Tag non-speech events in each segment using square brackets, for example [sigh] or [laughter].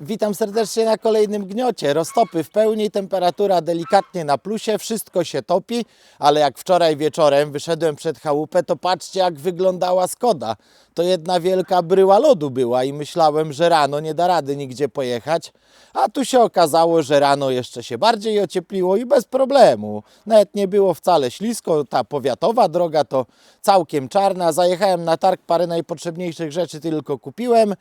Witam serdecznie na kolejnym gniocie. Roztopy w pełni, temperatura delikatnie na plusie, wszystko się topi, ale jak wczoraj wieczorem wyszedłem przed chałupę, to patrzcie jak wyglądała Skoda. To jedna wielka bryła lodu była i myślałem, że rano nie da rady nigdzie pojechać, a tu się okazało, że rano jeszcze się bardziej ociepliło i bez problemu. Nawet nie było wcale ślisko, ta powiatowa droga to całkiem czarna. Zajechałem na targ, parę najpotrzebniejszych rzeczy tylko kupiłem.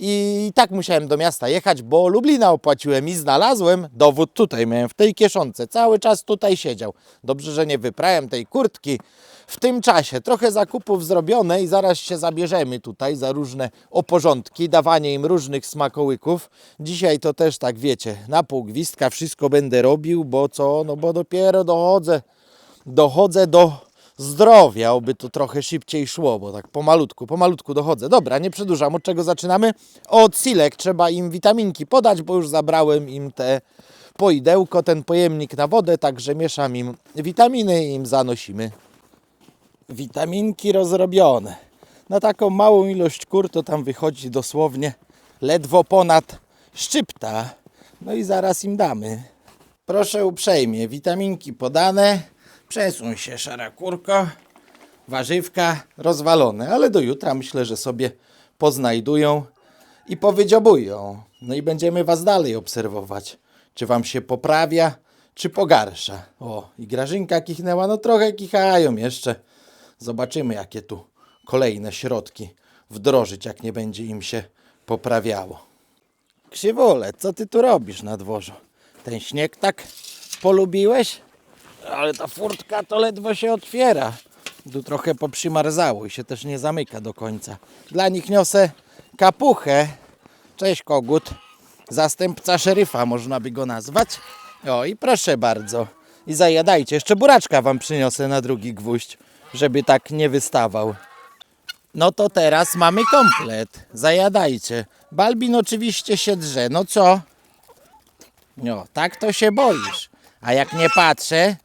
I tak musiałem do miasta jechać, bo Lublina opłaciłem i znalazłem dowód tutaj, miałem w tej kieszonce, cały czas tutaj siedział. Dobrze, że nie wyprałem tej kurtki. W tym czasie trochę zakupów zrobione i zaraz się zabierzemy tutaj za różne oporządki, dawanie im różnych smakołyków. Dzisiaj to też tak wiecie, na pół gwizdka wszystko będę robił, bo co, no bo dopiero dochodzę, dochodzę do zdrowia, oby to trochę szybciej szło, bo tak pomalutku, pomalutku dochodzę. Dobra, nie przedłużam, od czego zaczynamy? Od silek trzeba im witaminki podać, bo już zabrałem im te poidełko, ten pojemnik na wodę, także mieszam im witaminy i im zanosimy. Witaminki rozrobione. Na taką małą ilość kur to tam wychodzi dosłownie ledwo ponad szczypta. No i zaraz im damy. Proszę uprzejmie, witaminki podane. Przesuń się, szara kurko. Warzywka rozwalone, ale do jutra myślę, że sobie poznajdują i powydziobują. No i będziemy Was dalej obserwować. Czy Wam się poprawia, czy pogarsza. O, i Grażynka kichnęła, no trochę kichają jeszcze. Zobaczymy, jakie tu kolejne środki wdrożyć, jak nie będzie im się poprawiało. Krzywole, co ty tu robisz na dworzu? Ten śnieg tak polubiłeś? Ale ta furtka to ledwo się otwiera. Tu trochę poprzymarzało i się też nie zamyka do końca. Dla nich niosę kapuchę. Cześć kogut. Zastępca szeryfa można by go nazwać. O i proszę bardzo. I zajadajcie. Jeszcze buraczka wam przyniosę na drugi gwóźdź, żeby tak nie wystawał. No to teraz mamy komplet. Zajadajcie. Balbin oczywiście się drze. No co? No, tak to się boisz. A jak nie patrzę,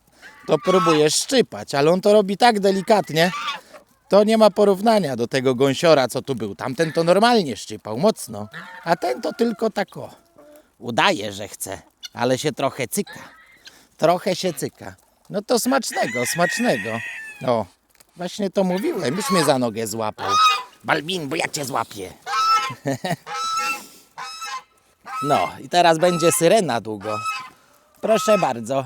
to próbujesz szczypać, ale on to robi tak delikatnie, to nie ma porównania do tego gąsiora, co tu był. Tamten to normalnie szczypał, mocno. A ten to tylko tak o. Udaje, że chce, ale się trochę cyka. Trochę się cyka. No to smacznego, smacznego. O, właśnie to mówiłem, już mnie za nogę złapał. Balbin, bo ja cię złapię. [laughs] No, i teraz będzie syrena długo. Proszę bardzo.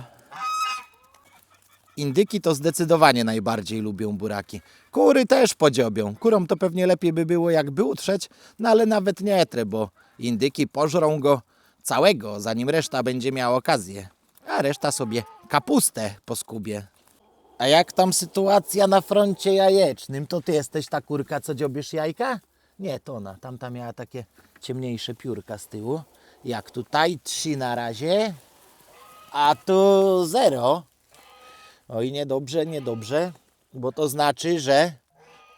Indyki to zdecydowanie najbardziej lubią buraki. Kury też podziobią. Kurom to pewnie lepiej by było jakby utrzeć, no ale nawet nie tre, bo indyki pożrą go całego, zanim reszta będzie miała okazję. A reszta sobie kapustę poskubie. A jak tam sytuacja na froncie jajecznym? To ty jesteś ta kurka, co dziobiesz jajka? Nie, to ona. Tamta miała takie ciemniejsze piórka z tyłu. Jak tutaj? Trzy na razie. A tu zero. Oj, niedobrze, niedobrze, bo to znaczy, że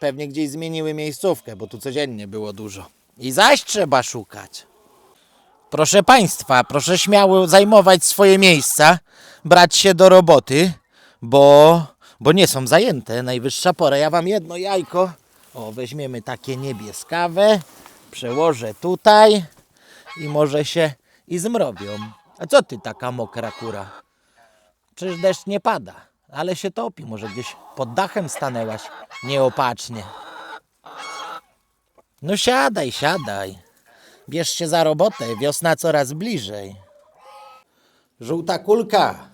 pewnie gdzieś zmieniły miejscówkę, bo tu codziennie było dużo. I zaś trzeba szukać. Proszę Państwa, proszę śmiało zajmować swoje miejsca, brać się do roboty, bo, bo nie są zajęte. Najwyższa pora. Ja Wam jedno jajko, o, weźmiemy takie niebieskawe, przełożę tutaj i może się i zmrowią. A co Ty taka mokra kura? Przecież deszcz nie pada, ale się topi. Może gdzieś pod dachem stanęłaś nieopatrznie. No siadaj, siadaj. Bierz się za robotę, wiosna coraz bliżej. Żółta kulka,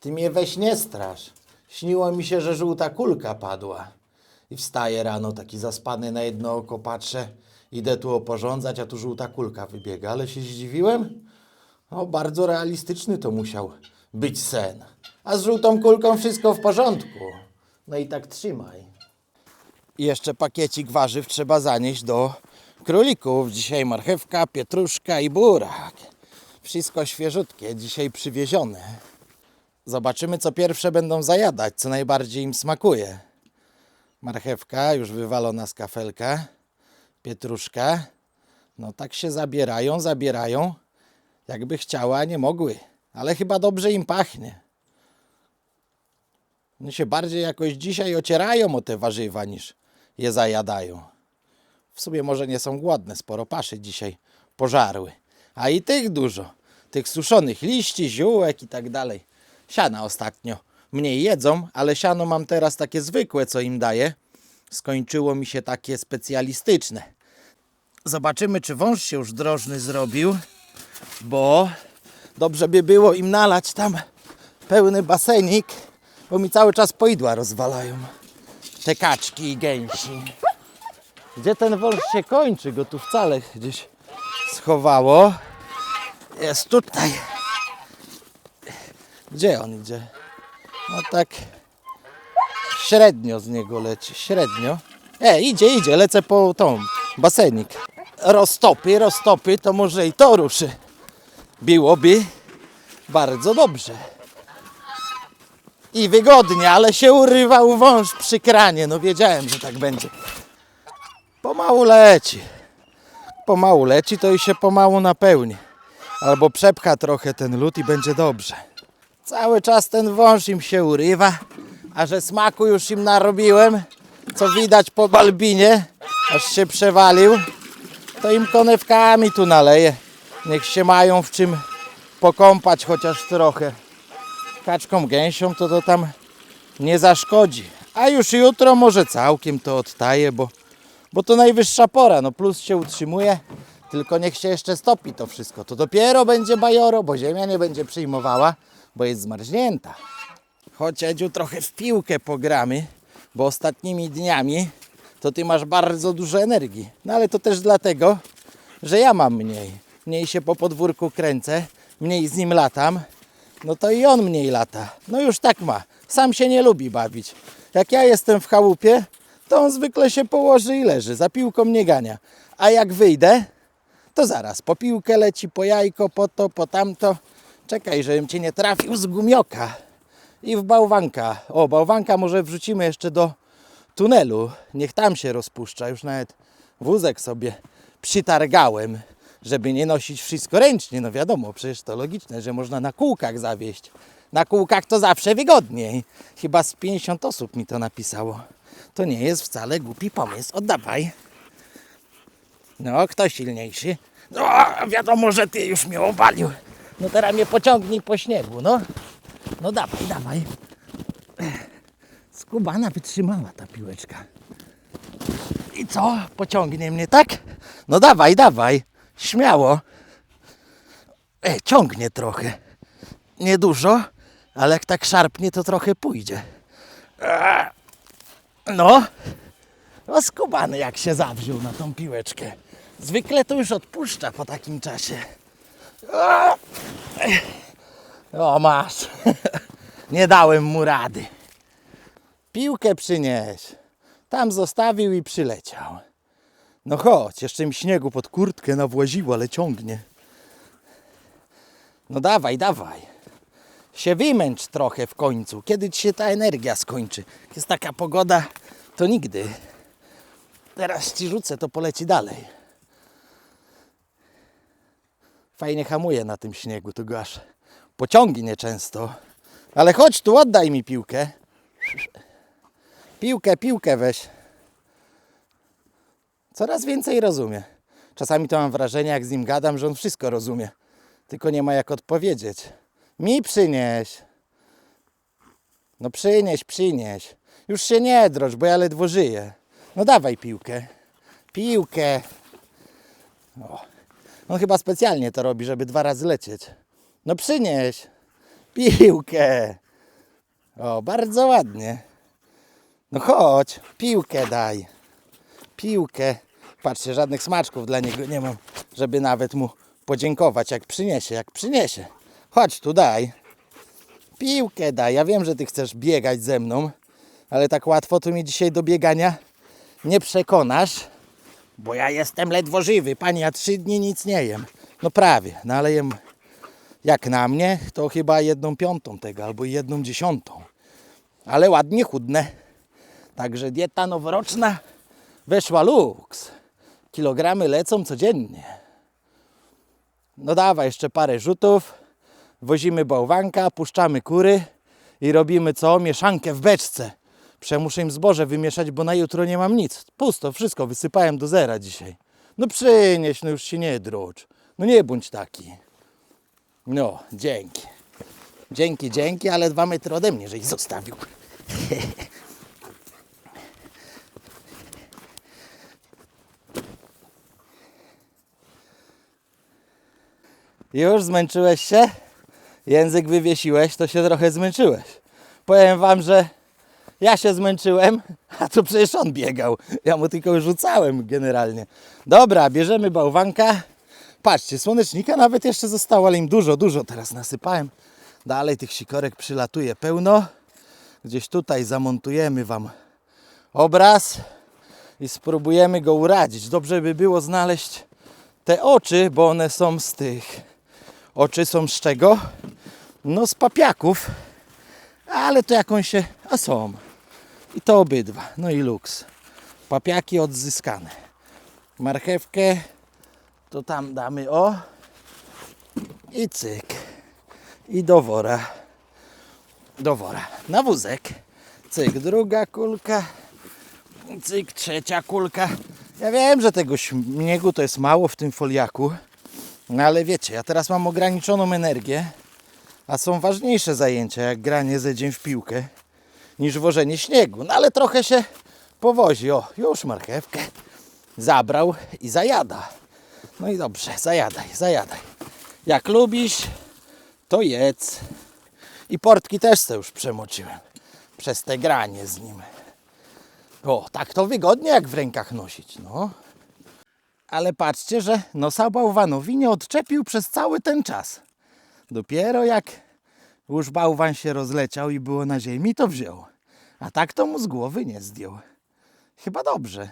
ty mnie weź nie strasz. Śniło mi się, że żółta kulka padła. I wstaję rano taki zaspany na jedno oko, patrzę, idę tu oporządzać, a tu żółta kulka wybiega. Ale się zdziwiłem, no, bardzo realistyczny to musiał być sen. A z żółtą kulką wszystko w porządku. No i tak trzymaj. I jeszcze pakiecik warzyw trzeba zanieść do królików. Dzisiaj marchewka, pietruszka i burak. Wszystko świeżutkie, dzisiaj przywiezione. Zobaczymy, co pierwsze będą zajadać, co najbardziej im smakuje. Marchewka już wywalona z kafelka. Pietruszka. No tak się zabierają, zabierają. Jakby chciała, nie mogły. Ale chyba dobrze im pachnie. Się bardziej jakoś dzisiaj ocierają o te warzywa niż je zajadają. W sumie może nie są głodne, sporo paszy dzisiaj pożarły. A i tych dużo. Tych suszonych liści, ziółek i tak dalej. Siana ostatnio mniej jedzą, ale siano mam teraz takie zwykłe, co im daję. Skończyło mi się takie specjalistyczne. Zobaczymy, czy wąż się już drożny zrobił, bo dobrze by było im nalać tam pełny basenik, bo mi cały czas poidła rozwalają. Te kaczki i gęsi. Gdzie ten wąż się kończy? Go tu wcale gdzieś schowało. Jest tutaj. Gdzie on idzie? No tak średnio z niego leci, średnio. E, idzie, idzie, lecę po tą, basenik. Roztopy, roztopy, to może i to ruszy. Byłoby bardzo dobrze. I wygodnie, ale się urywał wąż przy kranie. No wiedziałem, że tak będzie. Pomału leci. Pomału leci, to i się pomału napełni. Albo przepcha trochę ten lód i będzie dobrze. Cały czas ten wąż im się urywa, a że smaku już im narobiłem, co widać po balbinie, aż się przewalił, to im konewkami tu naleję. Niech się mają w czym pokąpać chociaż trochę. Kaczką gęsią to to tam nie zaszkodzi. A już jutro może całkiem to odtaje, bo, bo to najwyższa pora. No plus się utrzymuje, tylko niech się jeszcze stopi to wszystko. To dopiero będzie bajoro, bo ziemia nie będzie przyjmowała, bo jest zmarznięta. Chodź Edziu, trochę w piłkę pogramy, bo ostatnimi dniami to ty masz bardzo dużo energii. No ale to też dlatego, że ja mam mniej. Mniej się po podwórku kręcę, mniej z nim latam, no to i on mniej lata. No już tak ma. Sam się nie lubi bawić. Jak ja jestem w chałupie, to on zwykle się położy i leży. Za piłką nie gania. A jak wyjdę, to zaraz po piłkę leci, po jajko, po to, po tamto. Czekaj, żebym cię nie trafił z gumioka. I w bałwanka. O, bałwanka może wrzucimy jeszcze do tunelu. Niech tam się rozpuszcza. Już nawet wózek sobie przytargałem, żeby nie nosić wszystko ręcznie. No wiadomo, przecież to logiczne, że można na kółkach zawieść. Na kółkach to zawsze wygodniej. Chyba z 50 osób mi to napisało. To nie jest wcale głupi pomysł. Oddawaj. No, kto silniejszy? No, wiadomo, że ty już mnie obalił. No teraz mnie pociągnij po śniegu, no. No dawaj, dawaj. Skubana wytrzymała ta piłeczka. I co? Pociągnie mnie, tak? No dawaj, dawaj. Śmiało. E, ciągnie trochę. Niedużo, ale jak tak szarpnie, to trochę pójdzie. A, No. No skubany jak się zawziął na tą piłeczkę. Zwykle to już odpuszcza po takim czasie. A! O, masz. [laughs] Nie dałem mu rady. Piłkę przynieś. Tam zostawił i przyleciał. No chodź, jeszcze mi śniegu pod kurtkę nawłaziło, ale ciągnie. No dawaj, dawaj. Się wymęcz trochę w końcu. Kiedy ci się ta energia skończy? Jest taka pogoda, to nigdy. Teraz ci rzucę, to poleci dalej. Fajnie hamuje na tym śniegu, to go aż pociągnie często. Ale chodź tu, oddaj mi piłkę. Piłkę, piłkę weź. Coraz więcej rozumie. Czasami to mam wrażenie, jak z nim gadam, że on wszystko rozumie. Tylko nie ma jak odpowiedzieć. Mi przynieś. No przynieś, przynieś. Już się nie drocz, bo ja ledwo żyję. No dawaj piłkę. Piłkę. O. On chyba specjalnie to robi, żeby dwa razy lecieć. No przynieś. Piłkę. O, bardzo ładnie. No chodź, piłkę daj. Piłkę. Patrzcie, żadnych smaczków dla niego nie mam, żeby nawet mu podziękować, jak przyniesie, jak przyniesie. Chodź tu, daj. Piłkę daj. Ja wiem, że ty chcesz biegać ze mną, ale tak łatwo tu mnie dzisiaj do biegania nie przekonasz, bo ja jestem ledwo żywy. Panie, ja trzy dni nic nie jem. No prawie, no ale jem jak na mnie, to chyba jedną piątą tego, albo jedną dziesiątą. Ale ładnie chudne. Także dieta noworoczna weszła luks. Kilogramy lecą codziennie. No dawaj, jeszcze parę rzutów. Wozimy bałwanka, puszczamy kury i robimy co? Mieszankę w beczce. Przemuszę im zboże wymieszać, bo na jutro nie mam nic. Pusto, wszystko wysypałem do zera dzisiaj. No przynieś, no już się nie drucz. No nie bądź taki. No, dzięki. Dzięki, dzięki, ale dwa metry ode mnie, żeś zostawił. [laughs] Już zmęczyłeś się? Język wywiesiłeś, to się trochę zmęczyłeś. Powiem wam, że ja się zmęczyłem, [laughs] a to przecież on biegał. Ja mu tylko rzucałem generalnie. Dobra, bierzemy bałwanka. Patrzcie, słonecznika nawet jeszcze zostało, ale im dużo, dużo teraz nasypałem. Dalej tych sikorek przylatuje pełno. Gdzieś tutaj zamontujemy wam obraz i spróbujemy go uradzić. Dobrze by było znaleźć te oczy, bo one są z tych. Oczy są z czego? No z papiaków. Ale to jakąś się. A są. I to obydwa. No i luks. Papiaki odzyskane. Marchewkę to tam damy o. I cyk. I do wora. Do wora. Na wózek. Cyk, druga kulka. Cyk, trzecia kulka. Ja wiem, że tego śniegu to jest mało w tym foliaku. No ale wiecie, ja teraz mam ograniczoną energię. A są ważniejsze zajęcia, jak granie ze dzień w piłkę, niż wożenie śniegu. No ale trochę się powozi. O, już marchewkę zabrał i zajada. No i dobrze, zajadaj, zajadaj. Jak lubisz, to jedz. I portki też sobie już przemoczyłem. Przez te granie z nim. O, tak to wygodnie jak w rękach nosić, no. Ale patrzcie, że nosa bałwanowi nie odczepił przez cały ten czas. Dopiero jak już bałwan się rozleciał i było na ziemi, to wziął. A tak to mu z głowy nie zdjął. Chyba dobrze.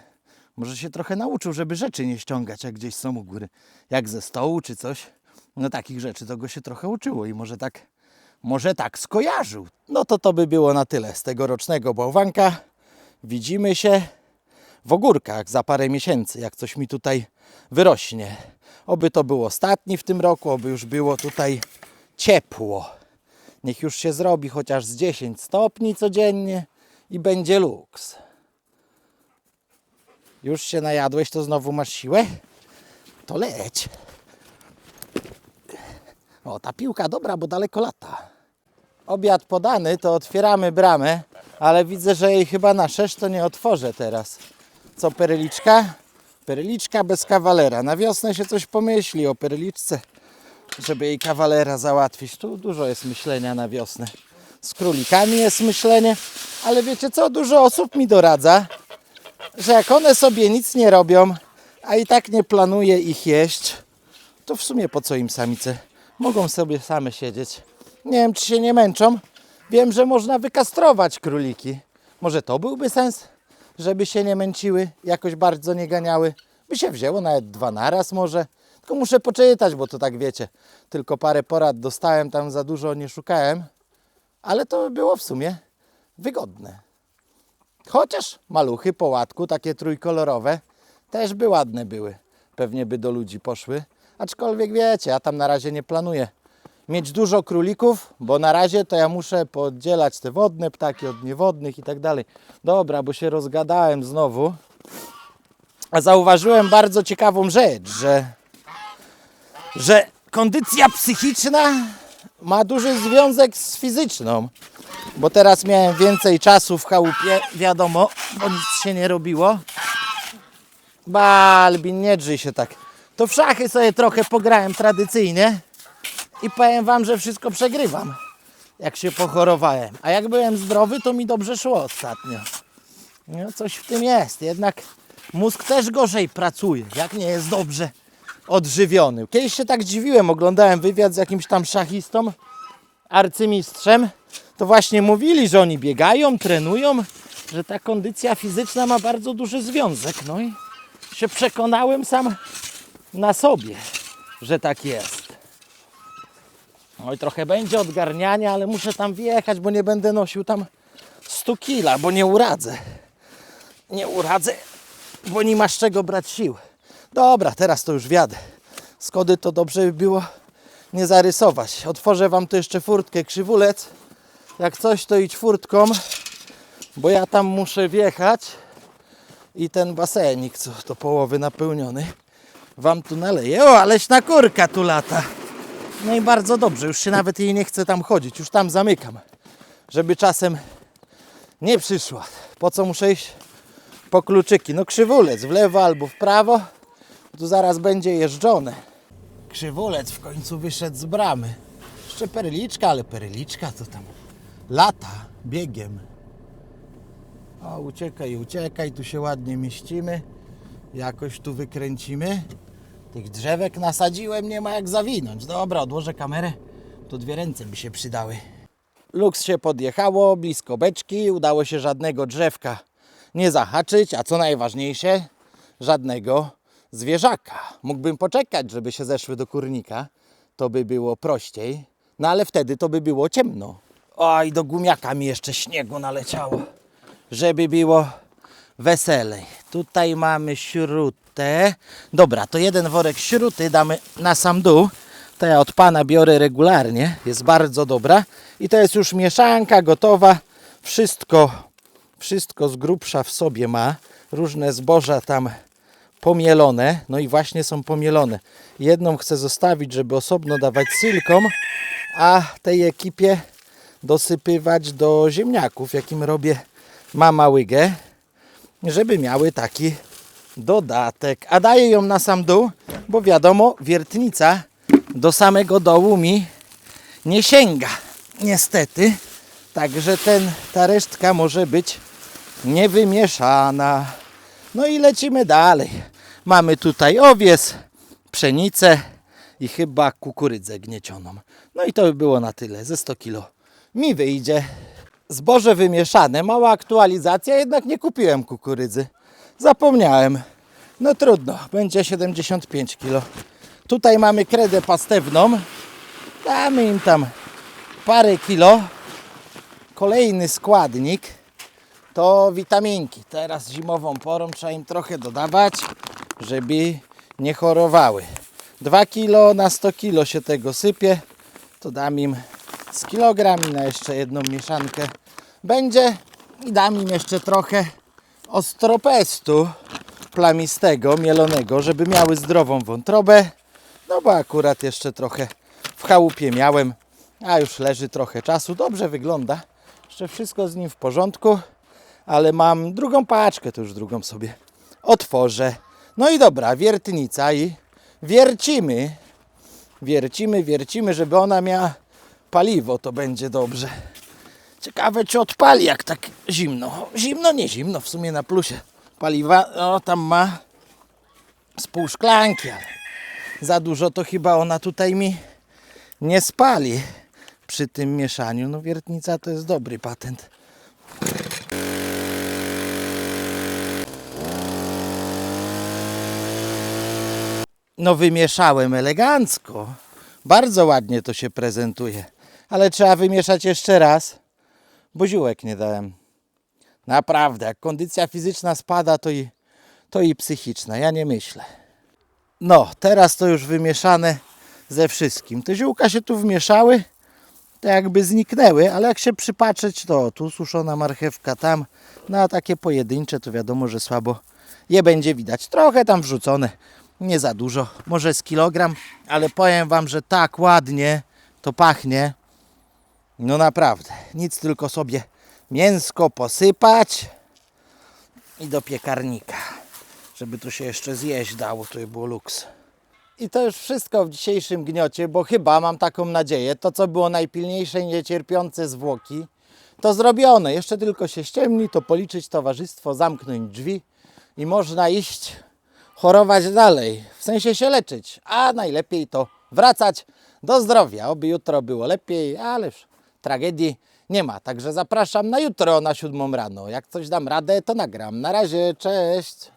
Może się trochę nauczył, żeby rzeczy nie ściągać, jak gdzieś są u góry. Jak ze stołu czy coś. No takich rzeczy to go się trochę uczyło i może tak, może tak skojarzył. No to to by było na tyle z tegorocznego bałwanka. Widzimy się w ogórkach za parę miesięcy, jak coś mi tutaj wyrośnie. Oby to był ostatni w tym roku, oby już było tutaj ciepło. Niech już się zrobi chociaż z 10 stopni codziennie i będzie luks. Już się najadłeś, to znowu masz siłę? To leć. O, ta piłka dobra, bo daleko lata. Obiad podany, to otwieramy bramę, ale widzę, że jej chyba na sześć to nie otworzę teraz. Co, perliczka? Perliczka bez kawalera. Na wiosnę się coś pomyśli o perliczce, żeby jej kawalera załatwić. Tu dużo jest myślenia na wiosnę. Z królikami jest myślenie, ale wiecie co? Dużo osób mi doradza, że jak one sobie nic nie robią, a i tak nie planuje ich jeść, to w sumie po co im samice? Mogą sobie same siedzieć. Nie wiem, czy się nie męczą. Wiem, że można wykastrować króliki. Może to byłby sens, żeby się nie męciły, jakoś bardzo nie ganiały. By się wzięło nawet dwa naraz może. Tylko muszę poczytać, bo to tak wiecie. Tylko parę porad dostałem, tam za dużo nie szukałem. Ale to było w sumie wygodne. Chociaż maluchy po łatku, takie trójkolorowe, też by ładne były. Pewnie by do ludzi poszły. Aczkolwiek wiecie, ja tam na razie nie planuję mieć dużo królików, bo na razie to ja muszę podzielać te wodne ptaki od niewodnych i tak dalej. Dobra, bo się rozgadałem znowu. A zauważyłem bardzo ciekawą rzecz, że, że kondycja psychiczna ma duży związek z fizyczną. Bo teraz miałem więcej czasu w chałupie, wiadomo, bo nic się nie robiło. Balbin, nie drzyj się tak. To w szachy sobie trochę pograłem tradycyjnie i powiem wam, że wszystko przegrywam, jak się pochorowałem. A jak byłem zdrowy, to mi dobrze szło ostatnio. No, coś w tym jest. Jednak mózg też gorzej pracuje, jak nie jest dobrze odżywiony. Kiedyś się tak dziwiłem, oglądałem wywiad z jakimś tam szachistą, arcymistrzem. To właśnie mówili, że oni biegają, trenują, że ta kondycja fizyczna ma bardzo duży związek. No i się przekonałem sam na sobie, że tak jest. I trochę będzie odgarniania, ale muszę tam wjechać, bo nie będę nosił tam 100 kila, bo nie uradzę. Nie uradzę, bo nie masz czego brać sił. Dobra, teraz to już wiadę. Skody to dobrze by było nie zarysować. Otworzę Wam tu jeszcze furtkę, krzywulec. Jak coś, to idź furtką, bo ja tam muszę wjechać i ten basenik, co do połowy napełniony, wam tu naleję. O, aleś na kurka tu lata. No i bardzo dobrze, już się nawet jej nie chce tam chodzić, już tam zamykam, żeby czasem nie przyszła. Po co muszę iść? Po kluczyki. No krzywulec w lewo albo w prawo, tu zaraz będzie jeżdżone. Krzywulec w końcu wyszedł z bramy. Jeszcze perliczka, ale perliczka to tam lata biegiem. O, uciekaj, uciekaj, tu się ładnie mieścimy. Jakoś tu wykręcimy. Tych drzewek nasadziłem, nie ma jak zawinąć. Dobra, odłożę kamerę. Tu dwie ręce by się przydały. Lux się podjechało, blisko beczki. Udało się żadnego drzewka nie zahaczyć, a co najważniejsze, żadnego zwierzaka. Mógłbym poczekać, żeby się zeszły do kurnika. To by było prościej. No ale wtedy to by było ciemno. Oj, do gumiaka mi jeszcze śniegu naleciało. Żeby było weselej. Tutaj mamy śrutę. Dobra, to jeden worek śruty damy na sam dół. To ja od pana biorę regularnie. Jest bardzo dobra. I to jest już mieszanka gotowa. Wszystko, wszystko z grubsza w sobie ma. Różne zboża tam pomielone. No i właśnie są pomielone. Jedną chcę zostawić, żeby osobno dawać sylkom, a tej ekipie dosypywać do ziemniaków, jakim robię mama łygę żeby miały taki dodatek. A daję ją na sam dół, bo wiadomo, wiertnica do samego dołu mi nie sięga. Niestety. Także ten, ta resztka może być niewymieszana. No i lecimy dalej. Mamy tutaj owies, pszenicę i chyba kukurydzę gniecioną. No i to by było na tyle. Ze 100 kilo mi wyjdzie. Zboże wymieszane, mała aktualizacja, jednak nie kupiłem kukurydzy. Zapomniałem. No trudno, będzie 75 kg. Tutaj mamy kredę pastewną. Damy im tam parę kilo. Kolejny składnik to witaminki. Teraz zimową porą trzeba im trochę dodawać, żeby nie chorowały. 2 kilo na 100 kilo się tego sypie. To dam im z kilogram na jeszcze jedną mieszankę będzie i dam im jeszcze trochę ostropestu plamistego, mielonego, żeby miały zdrową wątrobę. No bo akurat jeszcze trochę w chałupie miałem, a już leży trochę czasu. Dobrze wygląda. Jeszcze wszystko z nim w porządku, ale mam drugą paczkę, to już drugą sobie otworzę. No i dobra, wiertnica i wiercimy. Wiercimy, wiercimy, żeby ona miała paliwo, to będzie dobrze. Ciekawe, czy odpali, jak tak zimno. Zimno, nie zimno, w sumie na plusie. Paliwa, no tam ma z pół szklanki, ale za dużo to chyba ona tutaj mi nie spali przy tym mieszaniu. No wiertnica to jest dobry patent. No wymieszałem elegancko. Bardzo ładnie to się prezentuje. Ale trzeba wymieszać jeszcze raz bo ziółek nie dałem. Naprawdę, jak kondycja fizyczna spada, to i, to i psychiczna. Ja nie myślę. No, teraz to już wymieszane ze wszystkim. Te ziółka się tu wmieszały, to jakby zniknęły, ale jak się przypatrzeć, to tu suszona marchewka, tam, no a takie pojedyncze to wiadomo, że słabo je będzie widać. Trochę tam wrzucone, nie za dużo, może z kilogram, ale powiem Wam, że tak ładnie to pachnie. No naprawdę, nic tylko sobie mięsko posypać i do piekarnika, żeby to się jeszcze zjeść dało, to by było luks. I to już wszystko w dzisiejszym gniocie, bo chyba mam taką nadzieję, to co było najpilniejsze niecierpiące zwłoki, to zrobione. Jeszcze tylko się ściemni, to policzyć towarzystwo, zamknąć drzwi i można iść chorować dalej, w sensie się leczyć, a najlepiej to wracać do zdrowia. Oby jutro było lepiej, ale już tragedii nie ma. Także zapraszam na jutro na siódmą rano. Jak coś dam radę, to nagram. Na razie, cześć.